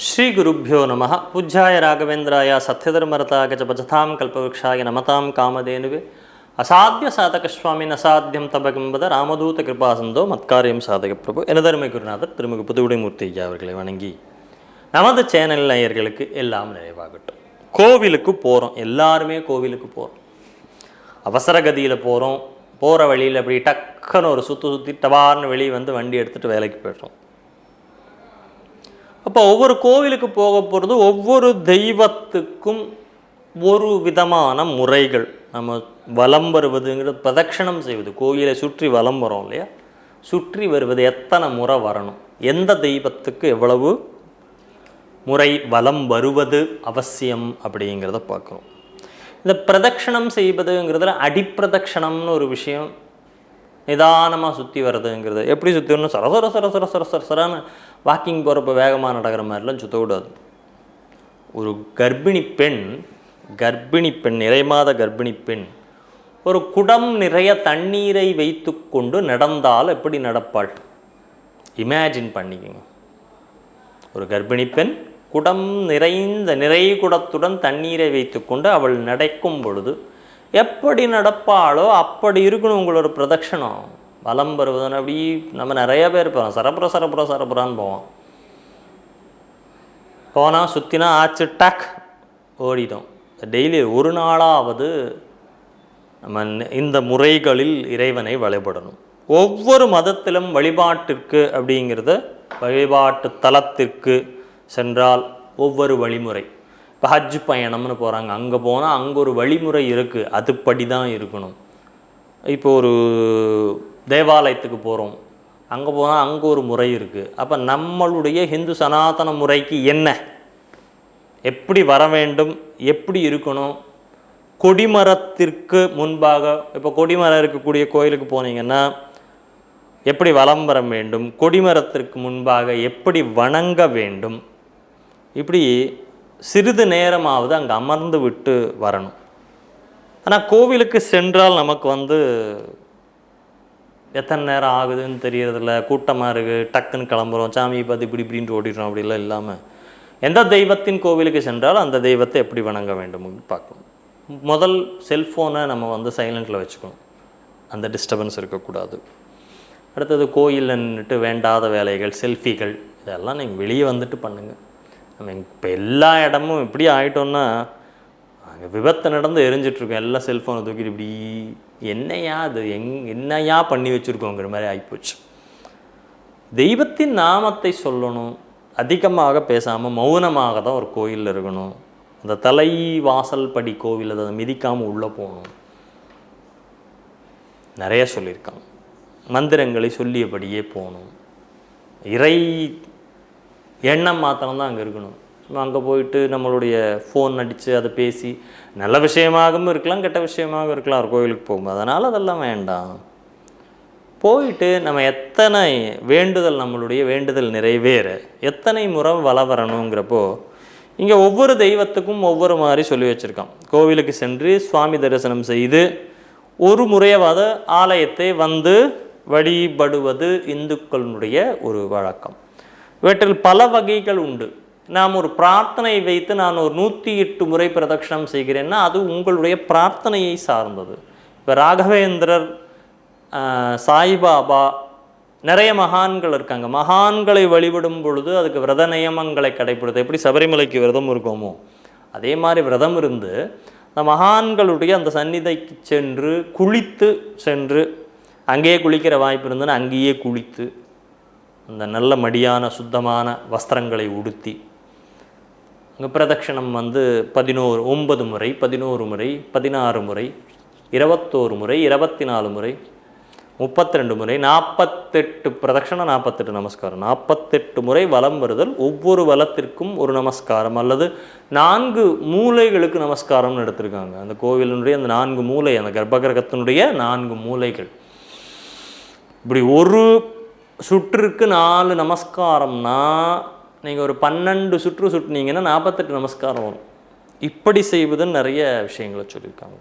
ஸ்ரீ ஸ்ரீகுருப்போ நம பூஜ்யாய ராகவேந்திராய சத்யதர்மரதாகஜ பஜதாம் கல்பவருஷாய நமதாம் காமதேனுவே. அசாத்திய சாதக சுவாமி அசாத்தியம் தபகிம்பத ராமதூத கிருபாசந்தோ மத்காரியம் சாதக பிரபு எனதருமை குருநாதர் திருமிகு புதுவிடைமூர்த்தி ஐயா அவர்களை வணங்கி நமது சேனல் நேயர்களுக்கு எல்லாம் நிறைவாகட்டும் கோவிலுக்கு போகிறோம் எல்லாருமே கோவிலுக்கு போகிறோம் அவசர கதியில் போகிறோம் போகிற வழியில் அப்படி டக்குன்னு ஒரு சுற்று சுற்றி டவார்னு வெளியே வந்து வண்டி எடுத்துகிட்டு வேலைக்கு போய்ட்றோம் அப்போ ஒவ்வொரு கோவிலுக்கு போக போகிறது ஒவ்வொரு தெய்வத்துக்கும் ஒரு விதமான முறைகள். நம்ம வலம் வருவதுங்கிறது பிரதட்சணம் செய்வது. கோயிலை சுற்றி வலம் வரோம் இல்லையா? சுற்றி வருவது எத்தனை முறை வரணும்? எந்த தெய்வத்துக்கு எவ்வளவு முறை வலம் வருவது அவசியம் அப்படிங்கிறத பார்க்குறோம். இந்த பிரதட்சணம் செய்வதுங்கிறதுல அடிப்பிரதட்சணம்னு ஒரு விஷயம் நிதானமாக சுற்றி வர்றதுங்கிறது. எப்படி சுற்றி வரணும்? சரசர சர சர சரான சரன்னு வாக்கிங் போகிறப்ப வேகமாக நடக்கிற மாதிரிலாம் சுற்றக்கூடாது ஒரு கர்ப்பிணி பெண் கர்ப்பிணி பெண் நிறைமாத கர்ப்பிணி பெண் ஒரு குடம் நிறைய தண்ணீரை வைத்துக்கொண்டு நடந்தால் எப்படி நடப்பாள்? இமேஜின் பண்ணிக்கோங்க. ஒரு கர்ப்பிணி பெண் குடம் நிறைந்த நிறை குடத்துடன் தண்ணீரை வைத்துக்கொண்டு அவள் நடக்கும் பொழுது எப்படி நடப்பாளோ அப்படி இருக்கணும் உங்களோட பிரதட்சணம். வலம் வருவதுன்னு அப்படி நம்ம நிறைய பேர் போகிறோம் சரப்புற சரப்புற சரப்புறான்னு போவோம். போனால் சுற்றினா ஆச்சு டக் ஓடிட்டோம். டெய்லி ஒரு நாளாவது நம்ம இந்த முறைகளில் இறைவனை வழிபடணும். ஒவ்வொரு மதத்திலும் வழிபாட்டிற்கு அப்படிங்கிறத வழிபாட்டு தலத்திற்கு சென்றால் ஒவ்வொரு வழிமுறை. இப்போ ஹஜ் பயணம்னு போகிறாங்க அங்கே போனால் அங்கே ஒரு வழிமுறை இருக்குது அதுப்படி தான் இருக்கணும். இப்போ ஒரு தேவாலயத்துக்கு போகிறோம் அங்கே போனால் அங்கே ஒரு முறை இருக்குது அப்போ நம்மளுடைய ஹிந்து சனாதன முறைக்கு என்ன? எப்படி வர வேண்டும்? எப்படி இருக்கணும்? கொடிமரத்திற்கு முன்பாக இப்போ கொடிமரம் இருக்கக்கூடிய கோயிலுக்கு போனீங்கன்னா எப்படி வலம் வர வேண்டும்? கொடிமரத்திற்கு முன்பாக எப்படி வணங்க வேண்டும்? இப்படி சிறிது நேரமாவது அங்கே அமர்ந்து விட்டு வரணும். ஆனால் கோவிலுக்கு சென்றால் நமக்கு வந்து எத்தனை நேரம் ஆகுதுன்னு தெரியறதில்ல. கூட்டமாக இருக்குது டக்குன்னு கிளம்புறோம் சாமியை பார்த்து இப்படி இப்படின்ட்டு ஓடிடுறோம் அப்படிலாம் இல்லாமல் எந்த தெய்வத்தின் கோவிலுக்கு சென்றால் அந்த தெய்வத்தை எப்படி வணங்க வேண்டும் பார்க்கணும். முதல் செல்ஃபோனை நம்ம வந்து சைலண்ட்டில் வச்சுக்கணும். அந்த டிஸ்டர்பன்ஸ் இருக்கக்கூடாது. அடுத்தது கோயிலில் நின்றுட்டு வேண்டாத வேலைகள் செல்ஃபிகள் இதெல்லாம் நீங்கள் வெளியே வந்துட்டு பண்ணுங்கள் நம்ம இப்போ எல்லா இடமும் இப்படி ஆகிட்டோன்னா அங்கே விபத்து நடந்து எரிஞ்சிட்ருக்கோம். எல்லாம் செல்ஃபோனை தூக்கிட்டு இப்படி என்னையா அது எங் என்னையா பண்ணி வச்சுருக்கோங்கிற மாதிரி ஆகிப்போச்சு தெய்வத்தின் நாமத்தை சொல்லணும். அதிகமாக பேசாமல் மௌனமாக தான் ஒரு கோயிலில் இருக்கணும். அந்த தலை வாசல் படி கோவில் அதை மிதிக்காமல் உள்ளே போகணும். நிறைய சொல்லியிருக்காங்க. மந்திரங்களை சொல்லியபடியே போகணும். இறை எண்ணம் மாத்திரம் தான் அங்கே இருக்கணும். அங்கே போயிட்டு நம்மளுடைய ஃபோன் அடித்து அதை பேசி நல்ல விஷயமாகவும் இருக்கலாம் கெட்ட விஷயமாகவும் இருக்கலாம் ஒரு கோயிலுக்கு போகும்போது. அதனால் அதெல்லாம் வேண்டாம். போயிட்டு நம்ம எத்தனை வேண்டுதல் நம்மளுடைய வேண்டுதல் நிறைவேற எத்தனை முறை வள வரணுங்கிறப்போ இங்கே ஒவ்வொரு தெய்வத்துக்கும் ஒவ்வொரு மாதிரி சொல்லி வச்சுருக்கான். கோவிலுக்கு சென்று சுவாமி தரிசனம் செய்து ஒரு முறையாவது ஆலயத்தை வந்து வழிபடுவது இந்துக்களுடைய ஒரு வழக்கம். இவற்றில் பல வகைகள் உண்டு. நாம் ஒரு பிரார்த்தனை வைத்து நான் ஒரு நூற்றி எட்டு முறை பிரதட்சணம் செய்கிறேன்னா அது உங்களுடைய பிரார்த்தனையை சார்ந்தது. இப்போ ராகவேந்திரர் சாய்பாபா நிறைய மகான்கள் இருக்காங்க. மகான்களை வழிபடும் பொழுது அதுக்கு விரத நியமங்களை கடைபிடித்து எப்படி சபரிமலைக்கு விரதம் இருக்கோமோ அதே மாதிரி விரதம் இருந்து அந்த மகான்களுடைய அந்த சந்நிதிக்கு சென்று குளித்து சென்று அங்கேயே குளிக்கிற வாய்ப்பு இருந்ததுன்னா அங்கேயே குளித்து அந்த நல்ல மடியான சுத்தமான வஸ்திரங்களை உடுத்தி அங்கே பிரதட்சிணம் வந்து பதினோரு ஒன்பது முறை பதினோரு முறை பதினாறு முறை இருபத்தோரு முறை இருபத்தி நாலு முறை முப்பத்தி ரெண்டு முறை நாற்பத்தெட்டு பிரதட்சிணம் நாற்பத்தெட்டு நமஸ்காரம் நாற்பத்தெட்டு முறை வலம் வருதல் ஒவ்வொரு வலத்திற்கும் ஒரு நமஸ்காரம் அல்லது நான்கு மூலைகளுக்கு நமஸ்காரம்னு எடுத்திருக்காங்க. அந்த கோவிலினுடைய அந்த நான்கு மூலை அந்த கர்ப்பகிரகத்தினுடைய நான்கு மூலைகள். இப்படி ஒரு சுற்றுக்கு நாலு நமஸ்காரம்னா நீங்கள் ஒரு பன்னெண்டு சுற்று சுற்றுனீங்கன்னா நாற்பத்தெட்டு நமஸ்காரம் வரும். இப்படி செய்வதுன்னு நிறைய விஷயங்களை சொல்லியிருக்காங்க.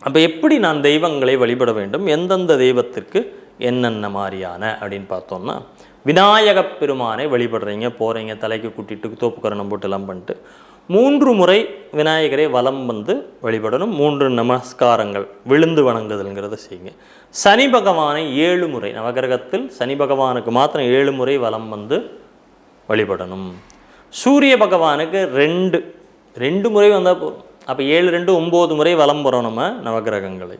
அப்போ எப்படி நான் தெய்வங்களை வழிபட வேண்டும்? எந்தெந்த தெய்வத்திற்கு என்னென்ன மாதிரியான அப்படின்னு பார்த்தோம்னா விநாயகப் பெருமானை வழிபடுறீங்க போகிறீங்க தலைக்கு கூட்டிட்டு தோப்புக்கரணம் போட்டு எல்லாம் பண்ணிட்டு மூன்று முறை விநாயகரை வலம் வந்து வழிபடணும். மூன்று நமஸ்காரங்கள் விழுந்து வணங்குதல்ங்கிறத செய்யுங்க. சனி பகவானை ஏழு முறை நவகிரகத்தில் சனி பகவானுக்கு மாத்திரம் ஏழு முறை வலம் வந்து வழிபடணும். சூரிய பகவானுக்கு ரெண்டு ரெண்டு முறை வந்தால் போதும். அப்போ ஏழு ரெண்டு ஒம்பது முறை வலம் போகிறோம் நம்ம நவகிரகங்களை.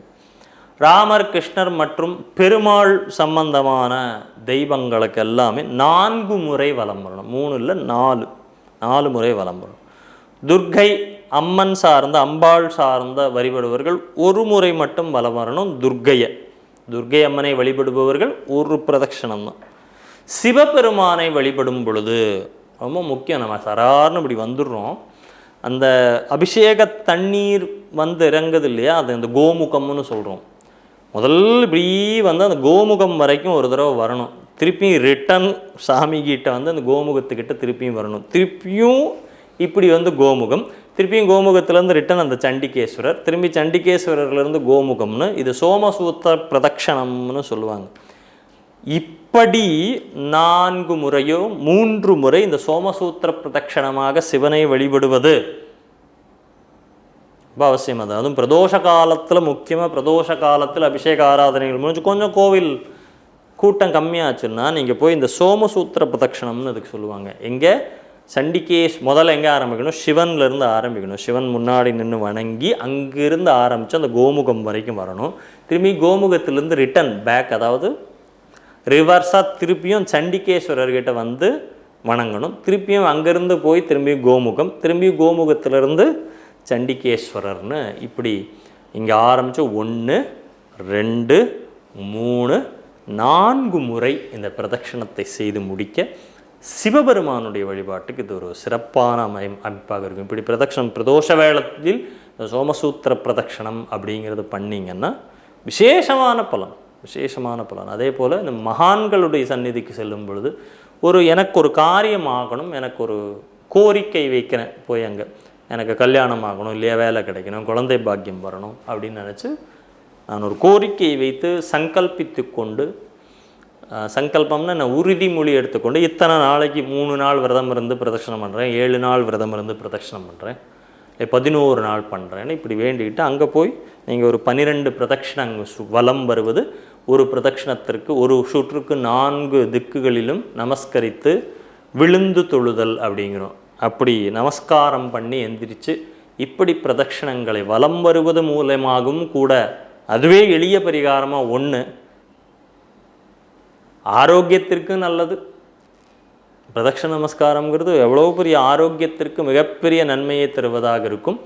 ராமர் கிருஷ்ணர் மற்றும் பெருமாள் சம்பந்தமான தெய்வங்களுக்கு எல்லாமே நான்கு முறை வலம் வரணும். மூணு இல்லை நாலு நாலு முறை வலம் வரணும். துர்க்கை அம்மன் சார்ந்த அம்பாள் சார்ந்த வழிபடுபவர்கள் ஒரு முறை மட்டும் வலம் வரணும் துர்க்கையை. துர்க்கை அம்மனை வழிபடுபவர்கள் ஒரு பிரதட்சணம் தான். சிவபெருமானை வழிபடும் பொழுது ரொம்ப முக்கியம் நம்ம சரார்னு இப்படி வந்துடுறோம். அந்த அபிஷேக தண்ணீர் வந்து இறங்குது இல்லையா அது அந்த கோமுகம்னு சொல்கிறோம் முதல் இப்படி வந்து அந்த கோமுகம் வரைக்கும் ஒரு தடவை வரணும். திருப்பியும் ரிட்டன் சாமி கிட்ட வந்து அந்த கோமுகத்துக்கிட்ட திருப்பியும் வரணும். திருப்பியும் இப்படி வந்து கோமுகம். திருப்பியும் கோமுகத்திலேருந்து ரிட்டன் அந்த சண்டிகேஸ்வரர். திரும்பி சண்டிகேஸ்வரர்லேருந்து கோமுகம்னு இது சோமசூத்திர பிரதக்ஷணம்னு சொல்லுவாங்க. இப்படி நான்கு முறையோ மூன்று முறை இந்த சோமசூத்திர பிரதக்ஷணமாக சிவனை வழிபடுவது. ரொம்ப அவசியம் அது. அதுவும் பிரதோஷ காலத்தில் முக்கியமாக பிரதோஷ காலத்தில் அபிஷேக ஆராதனைகள் முடிஞ்சு கொஞ்சம் கோவில் கூட்டம் கம்மியாச்சுன்னா நீங்கள் போய் இந்த சோமசூத்திர பிரதட்சணம்னு அதுக்கு சொல்லுவாங்க. எங்கே? சண்டிகேஷ் முதல்ல எங்கே ஆரம்பிக்கணும்? சிவன்லேருந்து ஆரம்பிக்கணும். சிவன் முன்னாடி நின்று வணங்கி அங்கிருந்து ஆரம்பித்து அந்த கோமுகம் வரைக்கும் வரணும். திரும்பி கோமுகத்திலேருந்து ரிட்டன் பேக் அதாவது ரிவர்ஸாக திருப்பியும் சண்டிகேஸ்வரர்கிட்ட வந்து வணங்கணும். திருப்பியும் அங்கேருந்து போய் திரும்பி கோமுகம். திரும்பி கோமுகத்திலேருந்து சண்டிகேஸ்வரர்னு இப்படி இங்கே ஆரம்பித்து ஒன்று ரெண்டு மூணு நான்கு முறை இந்த பிரதட்சணத்தை செய்து முடிக்க சிவபெருமானுடைய வழிபாட்டுக்கு இது ஒரு சிறப்பான அமை அமைப்பாக இருக்கும். இப்படி பிரதட்சணம் பிரதோஷ வேளத்தில் சோமசூத்திர பிரதட்சணம் அப்படிங்கிறது பண்ணிங்கன்னா விசேஷமான பலன் விசேஷமான பலன். அதே போல் இந்த மகான்களுடைய சந்நிதிக்கு செல்லும் பொழுது ஒரு எனக்கு ஒரு காரியம் ஆகணும் எனக்கு ஒரு கோரிக்கை வைக்கிறேன் போய் அங்கே எனக்கு கல்யாணம் ஆகணும் இல்லையா வேலை கிடைக்கணும் குழந்தை பாக்கியம் வரணும் அப்படின்னு நினச்சி நான் ஒரு கோரிக்கையை வைத்து சங்கல்பித்து கொண்டு சங்கல்பம்னா நான் உறுதிமொழி எடுத்துக்கொண்டு இத்தனை நாளைக்கு மூணு நாள் விரதம் இருந்து பிரதட்சணம் பண்ணுறேன் ஏழு நாள் விரதம் இருந்து பிரதட்சணம் பண்ணுறேன் இல்லை பதினோரு நாள் பண்ணுறேன்னு இப்படி வேண்டிக்கிட்டு அங்கே போய் நீங்கள் ஒரு பன்னிரெண்டு பிரதட்சிணம் வலம் வருவது ஒரு பிரதட்சணத்திற்கு ஒரு சுற்றுக்கு நான்கு திக்குகளிலும் நமஸ்கரித்து விழுந்து தொழுதல் அப்படிங்கிறோம். அப்படி நமஸ்காரம் பண்ணி எந்திரிச்சு இப்படி பிரதட்சிணங்களை வலம் வருவது மூலமாகவும் கூட அதுவே எளிய பரிகாரமாக ஒன்று ஆரோக்கியத்திற்கு நல்லது. பிரதட்சண நமஸ்காரம்ங்கிறது எவ்வளோ பெரிய ஆரோக்கியத்திற்கு மிகப்பெரிய நன்மையை தருவதாக இருக்கும்.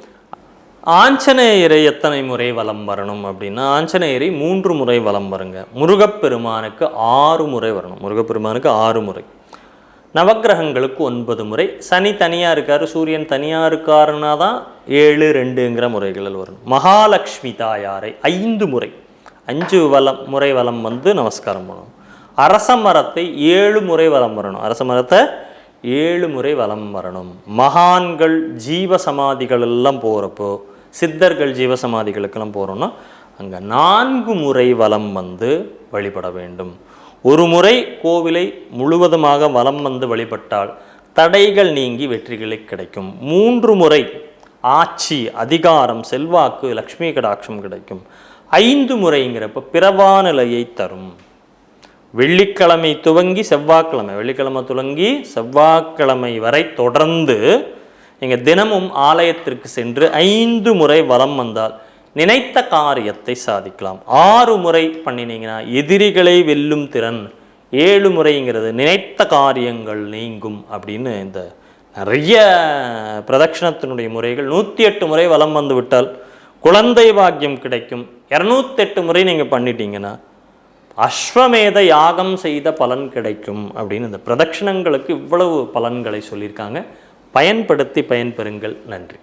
ஆஞ்சநேயரை எத்தனை முறை வலம் வரணும் அப்படின்னா ஆஞ்சநேயரை மூன்று முறை வலம் வருங்க. முருகப்பெருமானுக்கு ஆறு முறை வரணும். முருகப்பெருமானுக்கு ஆறு முறை. நவக்கிரகங்களுக்கு ஒன்பது முறை. சனி தனியாக இருக்கார் சூரியன் தனியாக இருக்காருன்னா தான் ஏழு ரெண்டுங்கிற முறைகளில் வரும் மகாலட்சுமி தாயாரை ஐந்து முறை அஞ்சு வலம் முறை வலம் வந்து நமஸ்காரம் பண்ணணும். அரச மரத்தை ஏழு முறை வலம் வரணும். அரச மரத்தை ஏழு முறை வலம் வரணும். மகான்கள் ஜீவ சமாதிகள் எல்லாம் போகிறப்போ சித்தர்கள் ஜீவ சமாதிகளுக்கெல்லாம் போகிறோன்னா அங்கே நான்கு முறை வலம் வந்து வழிபட வேண்டும். ஒரு முறை கோவிலை முழுவதுமாக வலம் வந்து வழிபட்டால் தடைகள் நீங்கி வெற்றிகளை கிடைக்கும். மூன்று முறை ஆட்சி அதிகாரம் செல்வாக்கு லக்ஷ்மி கடாட்சம் கிடைக்கும். ஐந்து முறைங்கிறப்ப பிறவா நிலையை தரும். வெள்ளிக்கிழமை துவங்கி செவ்வாய்க்கிழமை. வெள்ளிக்கிழமை துவங்கி செவ்வாய்க்கிழமை வரை தொடர்ந்து நீங்கள் தினமும் ஆலயத்திற்கு சென்று ஐந்து முறை வலம் வந்தால் நினைத்த காரியத்தை சாதிக்கலாம். ஆறு முறை பண்ணினீங்கன்னா எதிரிகளை வெல்லும் திறன் ஏழு முறைங்கிறது நினைத்த காரியங்கள் நீங்கும் அப்படின்னு இந்த நிறைய பிரதட்சிணத்தினுடைய முறைகள் நூற்றி எட்டு முறை வலம் வந்து விட்டால் குழந்தை பாக்கியம் கிடைக்கும். இரநூத்தெட்டு முறை நீங்கள் பண்ணிட்டீங்கன்னா அஸ்வமேத யாகம் செய்த பலன் கிடைக்கும் அப்படின்னு இந்த பிரதட்சணங்களுக்கு இவ்வளவு பலன்களை சொல்லியிருக்காங்க. பயன்படுத்தி பயன்பெறுங்கள். நன்றி.